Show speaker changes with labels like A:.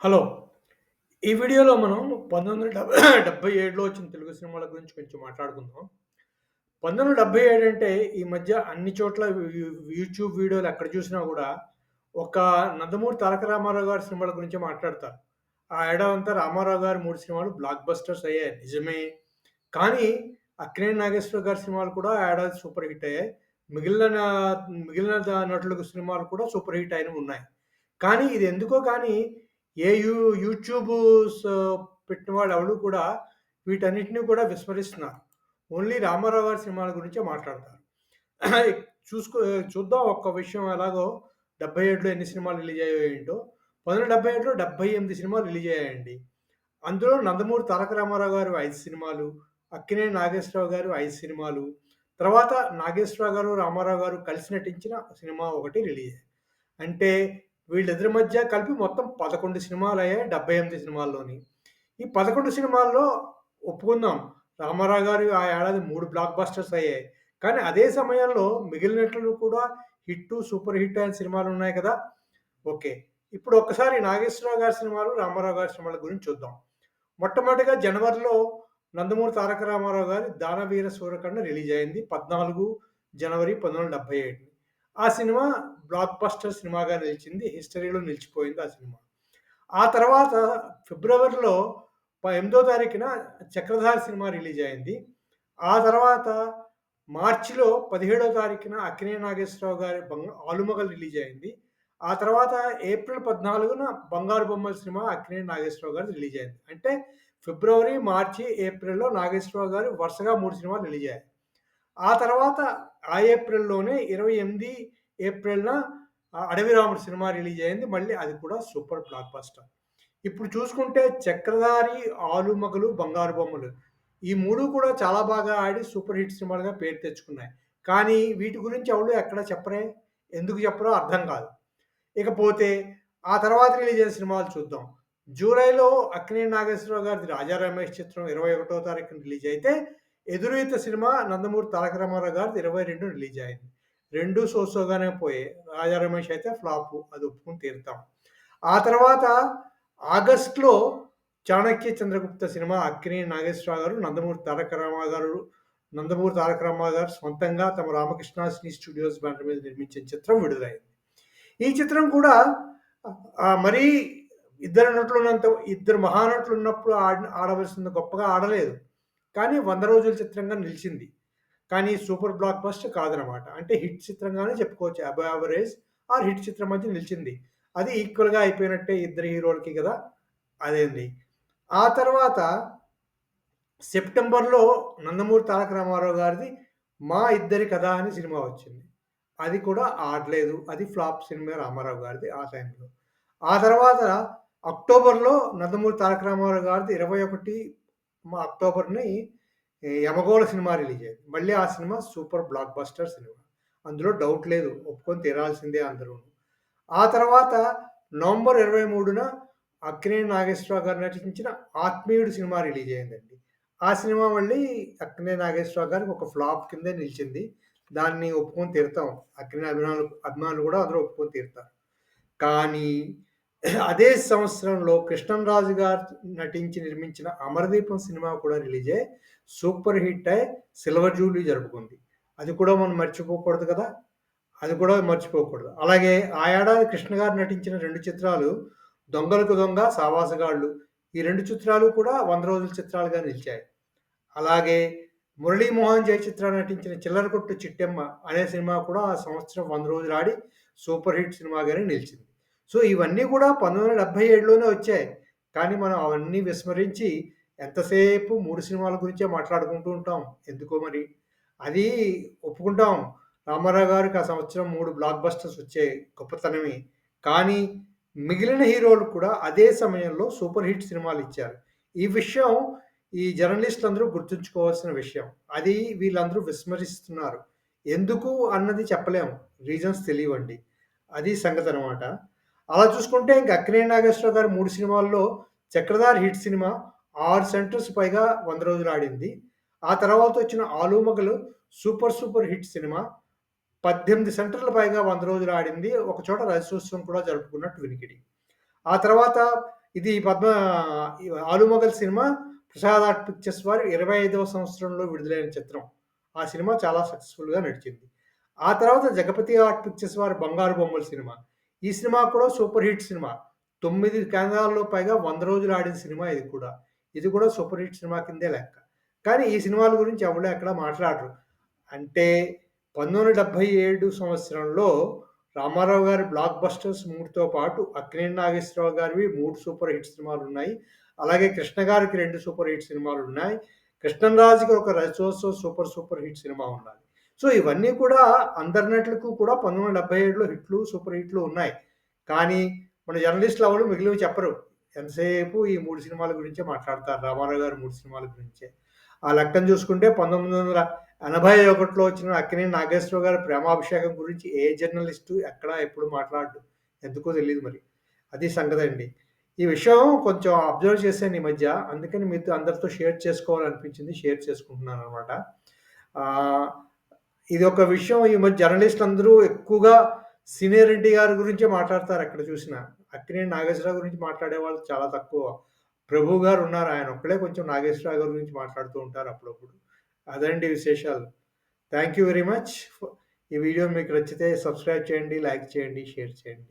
A: Hello. ఈ వీడియోలో మనం 1977లో వచ్చిన తెలుగు సినిమాల గురించి కొంచెం మాట్లాడుకుందాం. 1977 అంటే ఈ మధ్య అన్ని చోట్ల యూట్యూబ్ వీడియోలు ఎక్కడ చూసినా కూడా ఒక 'నందమూరి తారక రామారావు' గారి సినిమాల గురించి మాట్లాడతారు. ఆ ఏడాదంతా రామారావు గారి మూడు సినిమాలు బ్లాక్ బస్టర్స్ అయ్యాయి నిజమే. కానీ 'అక్కినేని నాగేశ్వర గారి సినిమాలు కూడా ఆ ఏడాది సూపర్ హిట్ అయ్యాయి. మిగిలిన మిగిలిన నటులకు సినిమాలు కూడా సూపర్ హిట్ అయినవి ఉన్నాయి. కానీ ఇది ఎందుకో కానీ ఏ యూ యూట్యూబ్ పెట్టిన వాళ్ళు ఎవరు కూడా వీటన్నిటిని కూడా విస్మరిస్తున్నారు. ఓన్లీ రామారావు గారి సినిమాల గురించే మాట్లాడతారు. చూసుకో చూద్దాం ఒక్క విషయం ఎలాగో 77లో ఎన్ని సినిమాలు రిలీజ్ అయ్యాయో ఏంటో. 1977లో 78 సినిమాలు రిలీజ్ అయ్యాయండి. అందులో నందమూరి తారక రామారావు గారు ఐదు సినిమాలు, అక్కినేని నాగేశ్వరరావు గారు ఐదు సినిమాలు, తర్వాత నాగేశ్వరరావు గారు, రామారావు గారు కలిసి నటించిన సినిమా ఒకటి రిలీజ్ అంటే వీళ్ళిద్దరి మధ్య కలిపి మొత్తం పదకొండు సినిమాలు అయ్యాయి డెబ్బై ఎనిమిది సినిమాల్లోని. ఈ 11 సినిమాల్లో ఒప్పుకుందాం రామారావు గారు ఆ ఏడాది మూడు బ్లాక్ బస్టర్స్ అయ్యాయి. కానీ అదే సమయంలో మిగిలినట్లు కూడా హిట్టు, సూపర్ హిట్ అయిన సినిమాలున్నాయి కదా! ఓకే. ఇప్పుడు ఒక్కసారి నాగేశ్వరరావు గారి సినిమాలు, రామారావు గారి సినిమాల గురించి చూద్దాం. మొట్టమొదటిగా జనవరిలో నందమూరి తారక రామారావు గారి 'దానవీర సూర్యకండ రిలీజ్ అయింది. 14 జనవరి 1977 ఆ సినిమా బ్లాక్ బస్టర్ సినిమాగా నిలిచింది. హిస్టరీలో నిలిచిపోయింది ఆ సినిమా. ఆ తర్వాత ఫిబ్రవరిలో ప ఎనిమిదో తారీఖున 'చక్రధారి' సినిమా రిలీజ్ అయింది. ఆ తర్వాత మార్చిలో 17 తారీఖున అక్కినే నాగేశ్వరరావు గారి బంగ 'ఆలుమగల్' రిలీజ్ అయింది. ఆ తర్వాత ఏప్రిల్ 14న 'బంగారు బొమ్మల సినిమా అక్కినే నాగేశ్వరరావు గారు రిలీజ్ అయింది. అంటే ఫిబ్రవరి, మార్చి, ఏప్రిల్‌లో నాగేశ్వరరావు గారు వరుసగా మూడు సినిమాలు రిలీజ్ అయ్యాయి. ఆ తర్వాత ఆ ఏప్రిల్‌లోనే 28 ఏప్రిల్‌న 'అడవి రాముడు' సినిమా రిలీజ్ అయింది. మళ్ళీ అది కూడా సూపర్ బ్లాక్ బస్టర్. ఇప్పుడు చూసుకుంటే 'చక్రధారి', 'ఆలుమగలు', 'బంగారు బొమ్మలు' ఈ మూడు కూడా చాలా బాగా ఆడి సూపర్ హిట్ సినిమాలుగా పేరు తెచ్చుకున్నాయి. కానీ వీటి గురించి ఎవరు ఎక్కడ చెప్పరే. ఎందుకు చెప్పరో అర్థం కాదు. ఇకపోతే ఆ తర్వాత రిలీజ్ అయిన సినిమాలు చూద్దాం. జూలైలో అక్కినే నాగేశ్వరరావు గారిది 'రాజా రమేష్' చిత్రం 21 తారీఖున రిలీజ్ అయితే 'ఎదురీత' సినిమా నందమూరి తారక రామారావు గారిది 22 రిలీజ్ అయింది. రెండు సో సోగానే 'రాజా రమేష్' అయితే ఫ్లాపు అది ఒప్పుకొని తీరుతాం. ఆ తర్వాత ఆగస్ట్‌లో 'చాణక్య చంద్రగుప్త' సినిమా అక్కినే నాగేశ్వరరావు గారు, నందమూరి తారక రామారావు గారు నందమూరి తారక రామారావు గారు సొంతంగా తమ రామకృష్ణ సినీ స్టూడియోస్ బ్యానర్ మీద నిర్మించిన చిత్రం విడుదలైంది. ఈ చిత్రం కూడా మరీ ఇద్దరు నటులున్నంత ఇద్దరు మహానటులు ఉన్నప్పుడు ఆడ ఆడవలసినంత గొప్పగా ఆడలేదు. కానీ వంద రోజుల చిత్రంగా నిలిచింది. కానీ సూపర్ బ్లాక్ బస్టర్ కాదనమాట. అంటే హిట్ చిత్రంగానే చెప్పుకోవచ్చు. అబోవ్ యావరేజ్ ఆర్ హిట్ చిత్రం మధ్య నిలిచింది. అది ఈక్వల్‌గా అయిపోయినట్టే ఇద్దరు హీరోలకి కదా! అదేంది. ఆ తర్వాత సెప్టెంబర్‌లో నందమూరి తారక రామారావు గారిది 'మా ఇద్దరి కథ' అని సినిమా వచ్చింది. అది కూడా ఆడలేదు. అది ఫ్లాప్ సినిమా రామారావు గారిది ఆ టైంలో. ఆ తర్వాత అక్టోబర్‌లో నందమూరి తారక రామారావు గారిది ఇరవై ఒకటి అక్టోబర్‌ని 'యమగోళ' సినిమా రిలీజ్ అయింది. మళ్ళీ ఆ cinema super blockbuster cinema. అందులో డౌట్ లేదు. ఒప్పుకొని తీరాల్సిందే అందరూ ఆ తర్వాత నవంబర్ 23న అక్కినేని నాగేశ్వరరావు గారు నటించిన 'ఆత్మీయుడు' సినిమా రిలీజ్ అయిందండి. ఆ సినిమా మళ్ళీ అక్కినేని నాగేశ్వరరావు గారికి ఒక ఫ్లాప్ కిందే నిలిచింది. దాన్ని ఒప్పుకొని తీరుతాం. అక్కినేని అభిమానులు అభిమానులు కూడా అందరూ ఒప్పుకొని తీరుతారు. కానీ అదే సంవత్సరంలో కృష్ణంరాజు గారు నటించి నిర్మించిన 'అమరదీపం' సినిమా కూడా రిలీజ్ అయ్యి సూపర్ హిట్ అయి సిల్వర్ జూబ్లీ జరుపుకుంది. అది కూడా మనం మర్చిపోకూడదు కదా! అది కూడా మర్చిపోకూడదు. అలాగే ఆ ఏడాది కృష్ణ గారు నటించిన రెండు చిత్రాలు 'దొంగలకు దొంగ', 'సావాసగాళ్ళు' ఈ రెండు చిత్రాలు కూడా వంద రోజుల చిత్రాలుగా నిలిచాయి. అలాగే మురళీమోహన్ జయచిత్ర నటించిన చిల్లరకొట్టు చిట్టెమ్మ' అనే సినిమా కూడా ఆ సంవత్సరం వంద రోజులు ఆడి సూపర్ హిట్ సినిమాగానే నిలిచింది. సో ఇవన్నీ కూడా 1977లోనే వచ్చాయి. కానీ మనం అవన్నీ విస్మరించి ఎంతసేపు మూడు సినిమాల గురించే మాట్లాడుకుంటూ ఉంటాం. ఎందుకో మరి. అది ఒప్పుకుంటాం. రామారావు గారికి ఆ సంవత్సరం మూడు బ్లాక్ బస్టర్స్ వచ్చే గొప్పతనమే. కానీ మిగిలిన హీరోలు కూడా అదే సమయంలో సూపర్ హిట్ సినిమాలు ఇచ్చారు. ఈ విషయం ఈ జర్నలిస్టులందరూ గుర్తుంచుకోవాల్సిన విషయం. అది వీళ్ళందరూ విస్మరిస్తున్నారు. ఎందుకు అన్నది చెప్పలేము. రీజన్స్ తెలియవండి. అది సంగతి అనమాట అలా చూసుకుంటే ఇంక అక్కినే నాగేశ్వరరావు గారి మూడు సినిమాల్లో చక్రధార్ హిట్ సినిమా ఆరు సెంటర్స్ పైగా వంద రోజులు ఆడింది. ఆ తర్వాత వచ్చిన 'Alumagalu' super super hit cinema 18 సెంటర్ల పైగా వంద రోజులు ఆడింది. ఒక చోట రజతోత్సవం కూడా జరుపుకున్నట్టు వినికిడి. ఆ తర్వాత ఇది Padma 'Alumagal' cinema Prasad art pictures వారి 25వ సంవత్సరంలో విడుదలైన చిత్రం. ఆ సినిమా చాలా సక్సెస్‌ఫుల్‌గా నడిచింది. ఆ తర్వాత 'జగపతి ఆర్ట్ పిక్చర్స్' వారి 'బంగారు బొమ్మల సినిమా. ఈ సినిమా కూడా సూపర్ హిట్ సినిమా. తొమ్మిది కేంద్రాల్లో పైగా వంద రోజులు ఆడిన సినిమా ఇది కూడా. ఇది కూడా సూపర్ హిట్ సినిమా కిందే లెక్క. కానీ ఈ సినిమాల గురించి ఎవరు ఎక్కడ మాట్లాడరు. అంటే 1977 సంవత్సరంలో రామారావు గారి 'బ్లాక్ బస్టర్స్' మూడుతో పాటు అక్కినేని నాగేశ్వరరావు గారివి మూడు సూపర్ హిట్ సినిమాలు ఉన్నాయి అలాగే కృష్ణ గారికి రెండు సూపర్ హిట్ సినిమాలు ఉన్నాయి కృష్ణరాజుకి ఒక రజోత్సవ సూపర్ సూపర్ హిట్ సినిమా ఉన్నది. సో ఇవన్నీ కూడా అందరినట్లకు కూడా పంతొమ్మిది వందల డెబ్బై ఏడులో హిట్లు, సూపర్ హిట్లు ఉన్నాయి. కానీ మన జర్నలిస్టులు ఎవరు మిగిలినవి చెప్పరు. ఎంతసేపు ఈ మూడు సినిమాల గురించే మాట్లాడతారు. రామారావు గారు మూడు సినిమాల గురించే. ఆ లెక్కను చూసుకుంటే 1981లో వచ్చిన అక్కినేని నాగేశ్వరరావు గారి 'ప్రేమాభిషేకం' గురించి ఏ జర్నలిస్టు ఎక్కడ ఎప్పుడు మాట్లాడు ఎందుకో తెలియదు మరి. అది సంగతి అండి ఈ విషయం కొంచెం అబ్జర్వ్ చేశాను ఈ మధ్య. అందుకని మీతో అందరితో షేర్ చేసుకోవాలనిపించింది. షేర్ చేసుకుంటున్నాను అనమాట ఇది ఒక విషయం ఈ మధ్య జర్నలిస్టులందరూ ఎక్కువగా సీనియర్ రెడ్డి గారి గురించే మాట్లాడతారు ఎక్కడ చూసినా. అక్కినేని నాగేశ్వరరావు గురించి మాట్లాడే వాళ్ళు చాలా తక్కువ. ప్రభు గారు ఉన్నారు. ఆయన ఒక్కడే కొంచెం నాగేశ్వరరావు గారి గురించి మాట్లాడుతూ ఉంటారు అప్పుడప్పుడు. అదండి విశేషాలు. Thank you very much. ఈ వీడియో మీకు నచ్చితే సబ్స్క్రైబ్ చేయండి, లైక్ చేయండి, షేర్ చేయండి.